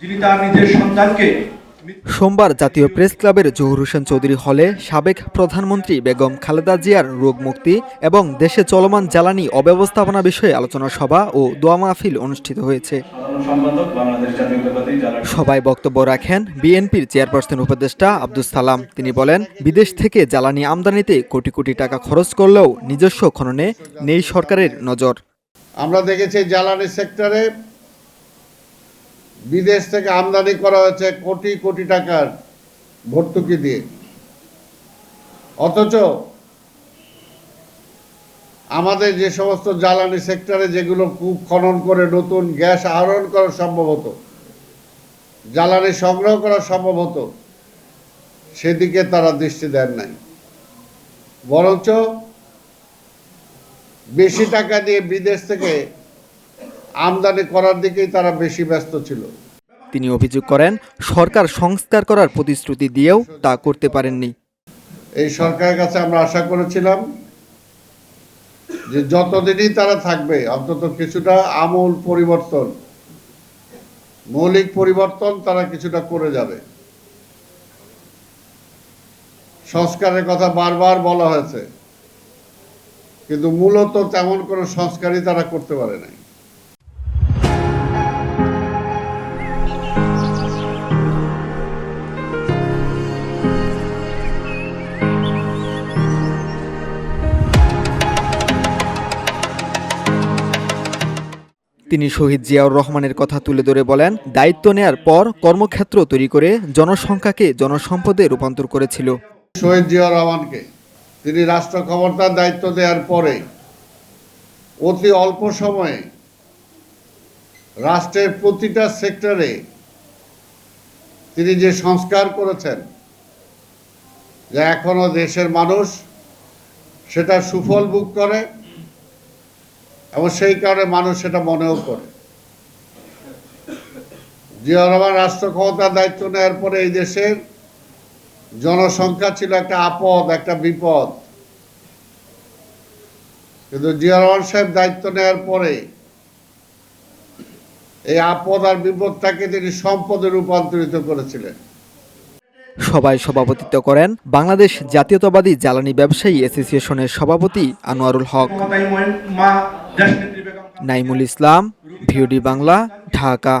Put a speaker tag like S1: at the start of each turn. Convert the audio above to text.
S1: যিনি তার নিজের সন্তানকে
S2: সোমবার জাতীয় প্রেস ক্লাবের জহুর হোসেন চৌধুরী হলে সাবেক প্রধানমন্ত্রী বেগম খালেদা জিয়ার রোগ মুক্তি এবং দেশে চলমান জ্বালানি অব্যবস্থাপনা বিষয়ে আলোচনা সভা ও দোয়া মাহফিল অনুষ্ঠিত হয়েছে। সবাই বক্তব্য রাখেন বিএনপির চেয়ারপারসন উপদেষ্টা আব্দুস সালাম। তিনি বলেন বিদেশ থেকে জ্বালানি আমদানিতে কোটি কোটি টাকা খরচ করলেও নিজস্ব খননে নেই সরকারের নজর।
S3: আমরা দেখেছি জ্বালানি সেক্টরে বিদেশ থেকে আমদানি করা হয়েছে কোটি কোটি টাকার ভর্তুকি দিয়ে। অথচ আমাদের যে সমস্ত জ্বালানি সেক্টরে যেগুলো কূপ খনন করে নতুন গ্যাস আহরণ করা সম্ভব হতো, জ্বালানি সংগ্রহ করা সম্ভব হতো, সেদিকে তারা দৃষ্টি দেন নাই। বরঞ্চ বেশি টাকা দিয়ে বিদেশ থেকে আমদানি করার দিকেই তারা বেশি ব্যস্ত ছিল।
S2: তিনি অভিযোগ করেন সরকার সংস্কার করার প্রতিশ্রুতি দিয়েও তা করতে পারেননি।
S3: এই সরকারের কাছে আমরা আশা করেছিলাম যে যতদিনই তারা থাকবে অন্তত কিছুটা আমূল পরিবর্তন মৌলিক পরিবর্তন তারা কিছুটা করে যাবে। সংস্কারের কথা বারবার বলা হয়েছে কিন্তু মূলত তেমন কোনো সংস্কারই তারা করতে পারে নাই।
S2: তিনি শহীদ জিয়াউর রহমানের কথা তুলে ধরে বলেন, দায়িত্ব নেয়ার পর কর্মক্ষেত্র তৈরি করে জনসংখ্যাকে জনসম্পদে রূপান্তর করেছিল।
S3: শহীদ জিয়াউর রহমানকে তিনি রাষ্ট্র ক্ষমতার দায়িত্ব দেওয়ার পরে অতি অল্প সময়ে রাষ্ট্রের প্রতিটা সেক্টরে তিনি যে সংস্কার করেছেন, যে এখনও দেশের মানুষ সেটা সুফল ভোগ করে এবং সেই কারণে মানুষ সেটা মনেও করে। জিয়াউর রহমান রাষ্ট্র ক্ষমতার দায়িত্ব নেওয়ার পরে এই দেশের জনসংখ্যা ছিল একটা আপদ একটা বিপদ। কিন্তু জিয়া রহমান সাহেব দায়িত্ব নেওয়ার পরে এই আপদ আর বিপদটাকে তিনি সম্পদে রূপান্তরিত করেছিলেন।
S2: সবাই সভাপতিত্ব করেন বাংলাদেশ জাতীয়তাবাদী জ্বালানি ব্যবসায়ী অ্যাসোসিয়েশনের সভাপতি আনোয়ারুল হক। নাইমুল ইসলাম ভিওডি বাংলা ঢাকা।